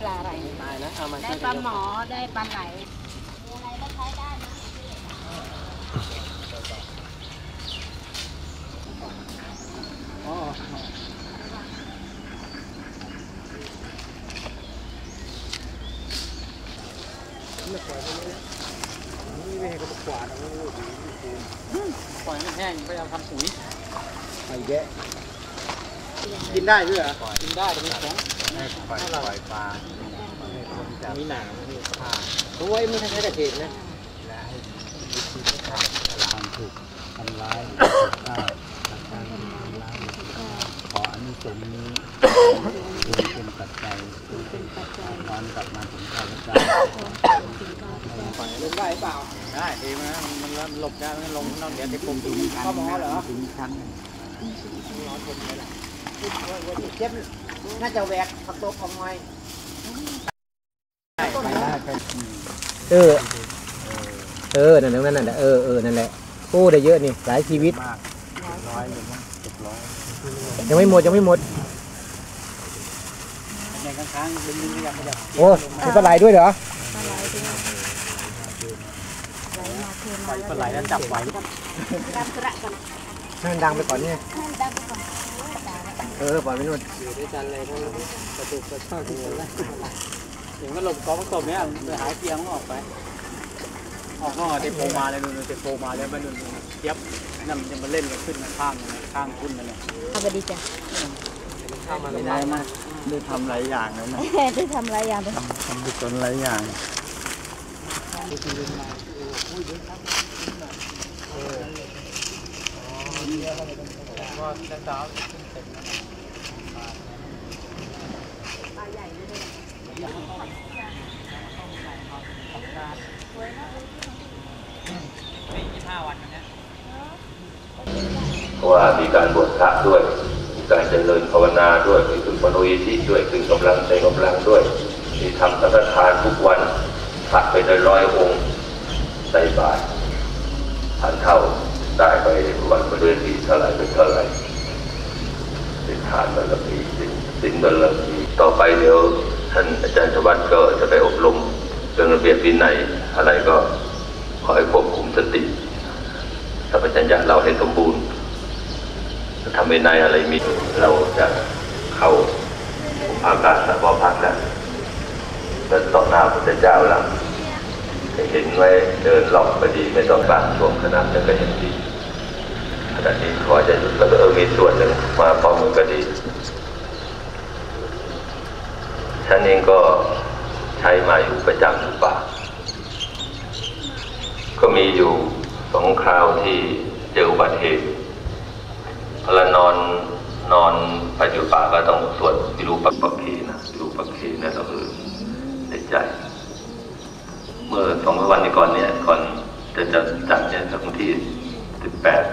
ปลาอะไรตายนะเอามาได้ปลาหมอได้ปลาไหลอะไรก็ใช้ได้นะอ๋อไม่ปล่อยไปเลยนี่ไม่ให้เขามากวาดเอาไว้ดูปล่อยให้มันแห้งไปเอาทำปุ๋ยไปแยะ กินได้ด้วยเหรอกินได้แต่ไม่แข็งให้ปล่อยปล่อยปลาให้คนจับมีหนามมีผ้าโอ้ยไม่ใช่แค่กระเทียมนะและให้วิธีการตลาดถูกทำร้ายฆ่าการทำร้ายขออนุสงส์นี้จงเป็นปัจจัยจงเป็นปัจจัยนอนกลับมาถึงข้าพเจ้าปล่อยลงได้เปล่าได้เองนะมันมันหลบได้มันลงนอกเดี๋ยวจะปมถึงชั้นเข้าหมอเหรอถึงชั้นร้อนคนเลยล่ะ เจ็บน่าจะแหวกผักตบออกมาไปได้ไปเออ เออ นั่นนั่นนั่นเออเออ นั่นแหละโอ้ได้เยอะนี่ หลายชีวิตมากเจ็ดร้อยเลยมั้งเจ็ดร้อยยังไม่หมดยังไม่หมดในข้างๆดึงดึงยังไม่ได้โอ้มีปลาไหลด้วยเหรอปล่อยปลาไหลแล้วจับไว้การกระกันให้มันดังไปก่อนเนี่ยดังก่อน เออปล่อยไปนู่นอยู่ด้วยกันเลยทั้งกระดูกกระชากกันแล้วถึงก็หลบกองศพเนี่ยไปหายเตียงออกไปออกนอกเตโปมาเลยนู่นเตโปมาแล้วมันนู่นเย็บนั่นมันจะมาเล่นกันขึ้นข้างข้างขึ้นนั่นแหละเอาไปดีจ้ะเข้ามาไม่ได้นะได้ทำหลายอย่างเลยนะได้ทำอะไรอย่างเลยทำบุญหลายอย่างเพร ว่ามีการบวชพระด้วย มีการเจริญภาวนาด้วยมีฝึกมโนยิธิด้วยคือกำลังใจกำลังด้วย มีทำสังฆทานทุกวันพระไปได้ร้อยองค์ใส่บาตรทานเท่าได้ไปวันไปด้วยปีเท่าไรเป็นเท่าไร่เป็นทานบารมีสินบารมีต่อไปเดี๋ยวท่านอาจารย์ชวัฒน์ก็จะไปอบรมเรื่องระเบียบวินัยอะไรก็ขอให้ควบคุมสติถ้าปัญญาเราให้สมบูรณ์ ทำในในอะไรมีเราจะเข้าอากาศสัพพพักแล้วแล้วต่อหน้าพระเจ้าแล้วจะเห็นไว้เดินหลอกไปดีไม่ต้องการช่วงขนาดนั้นก็เห็นดีขณะนี้ขอจะหยุดแล้วก็เออมีส่วนหนึ่งมาพร้อมือก็ดีท่านเองก็ใช้มาอยู่ประจำอยู่ป่าก็มีอยู่สองคราวที่เจออุบัติเหตุ เวลานอนนอนไปอยู่ป่าก็ต้องสวดวิรูปักปักขีนะวิรูปักขีเนี่ยก็คือในใจ เมื่อสองวันนี้ก่อนเนี่ย ก่อนจะจะจัดเนี่ยวันที่สิบแปด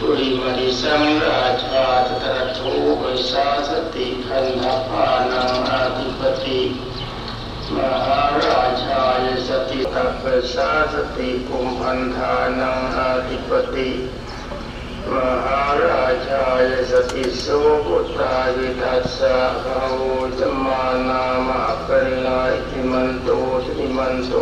ปุริ จังราชาตตระโทวิสาสติคันธพานังอาธิปติมหาราชายสติตัปปสาสติกุมพันธานังอาธิปติมหาราชายสติโสกุตาวิทัสสะภาวุจมานามาปัลลาอิติมันโตสิมันโต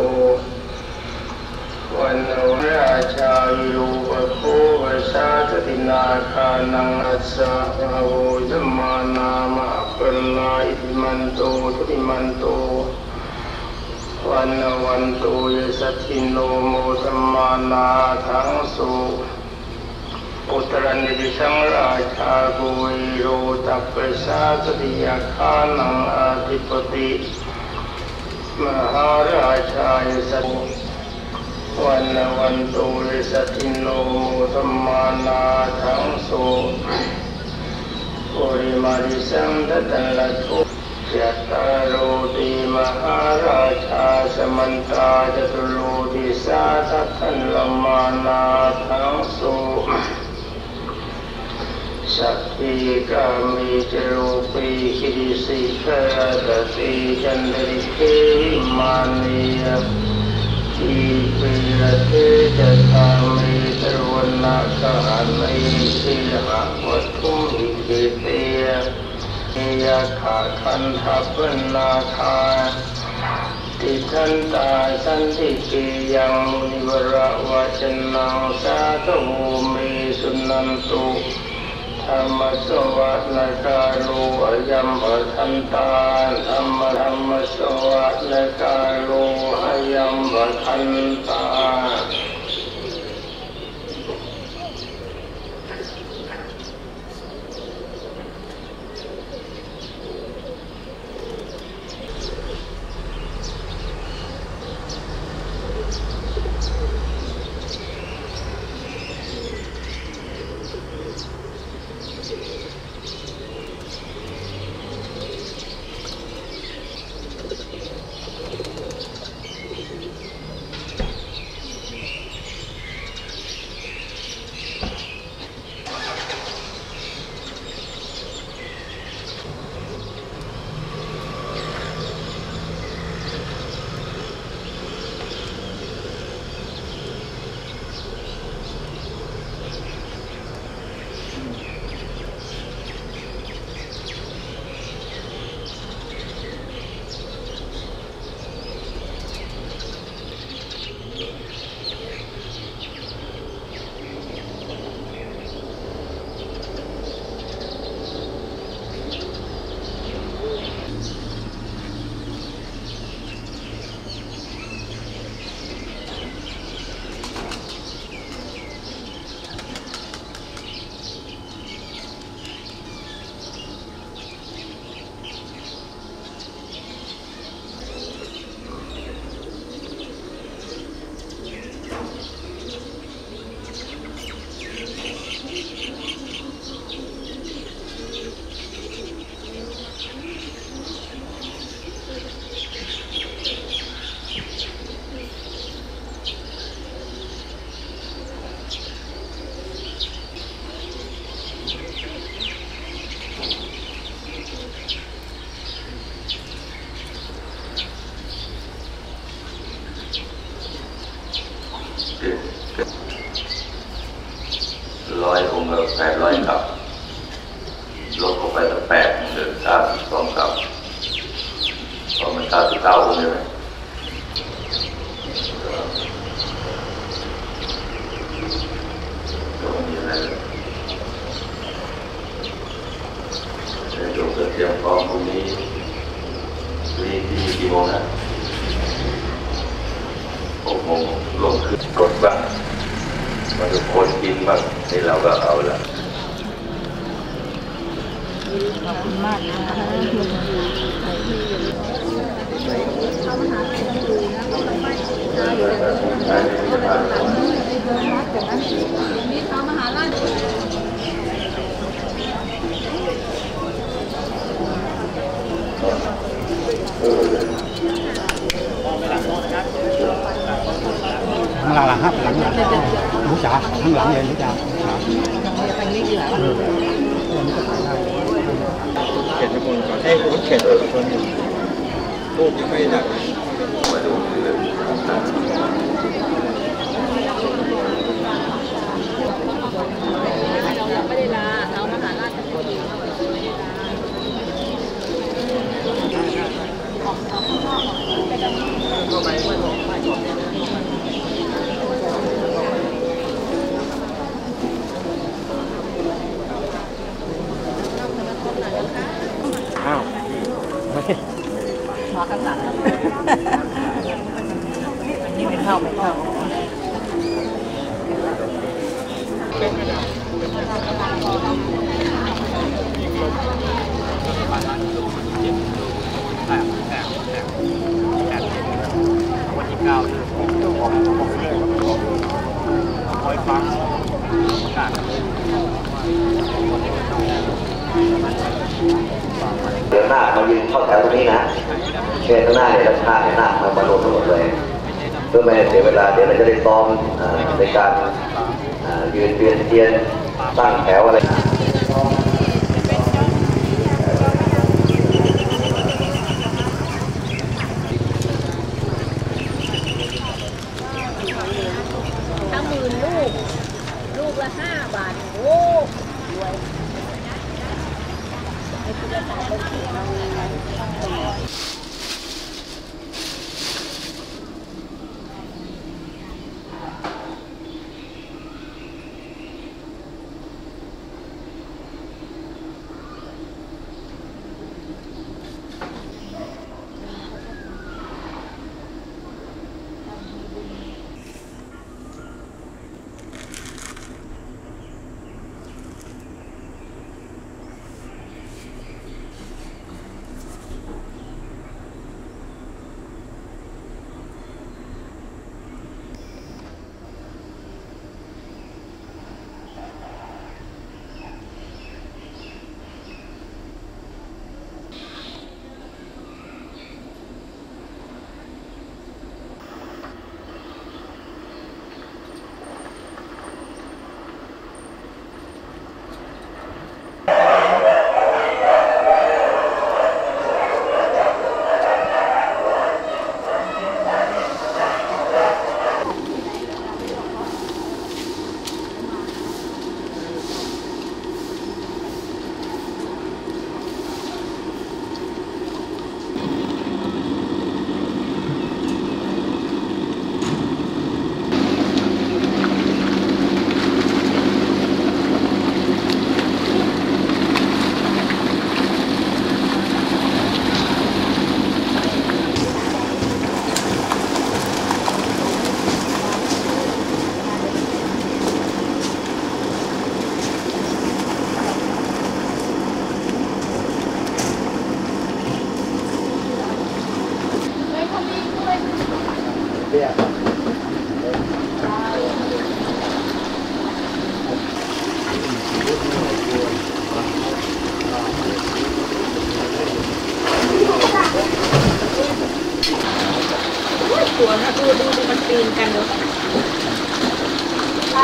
วันโนราชายุวโควชาตตินาคานังอัสสะภะโวจมานามาปัลลาอิติมันโตติมันโตวันวันโตยสัทธิโนโมสัมมานาทังสุอุตรันติสังราชาโกยโรตัปปะสาตติยาคานังอาธิปติมหาราชายสัต วันวันตุลิสติโนธรรมานาทังโสปุริมาริสังตตัลละทุจัตตาโรติมหาราชาสมันตาจตุโลติสาทัพพันลมานาทังสุสัพพิกามิจโรปิหิริสิกาตติจันทริเทวิมานียที ปิรเทจะทามิตรวันนาคามิสิลหะวัตถุมิเกเตยยะขาคันทัพนาคาติทันตาสันติกิยังมุนิวระวะจนังสาธุเมสุนันตุ ธรรมสวัสดิกาโลอยัมปทันตาธรรมธรรมสวัสดิกาโลอยัมปทันตา ก็ไม่มีอะไรเลยเดี๋ยวโยมจะเตรียมพร้อมพรุ่งนี้พรุ่งนี้ที่กี่โมงนะหกโมงลงขึ้นรถบ้างมาดูคนกินบ้างนี่เราก็เอาละข้างหลังครับหลังหลัง หมูจ๋าข้างหลังเลยหมูจ๋าเข็นทุกคนก่อนให้ผมเข็นทุกคนอยู่รูปยังไม่ดักมาดูเรื่องอ้าว วันที่เก้าเดือนของของเรื่องคอยฟังประกาศ เดี๋ยวห น้ามายืนเข้าแถวตรงนี้นะเชิญข้างหน้าเนี่ยด้านข้างเนี่ยหน้ามามารวมทั้งหมดเลย เพื่อไม่ให้เสียเวลาเดี๋ยวเราจะได้ซ้อมในการยืนเวียนเทียนตั้งแถวอะไรนะ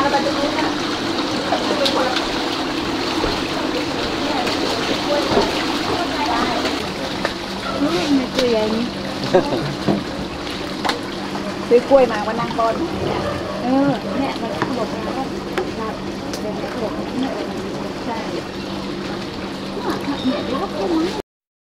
พาเราไปตรงนู้นนะเป็นคนละนี่มันตัวใหญ่นี่ซื้อกล้วยมาวันนั่งบนเออเนี่ยมันขลบมาก็รับเดินไปขลบเนี่ยใช่เนี่ยดูว่าพวกมัน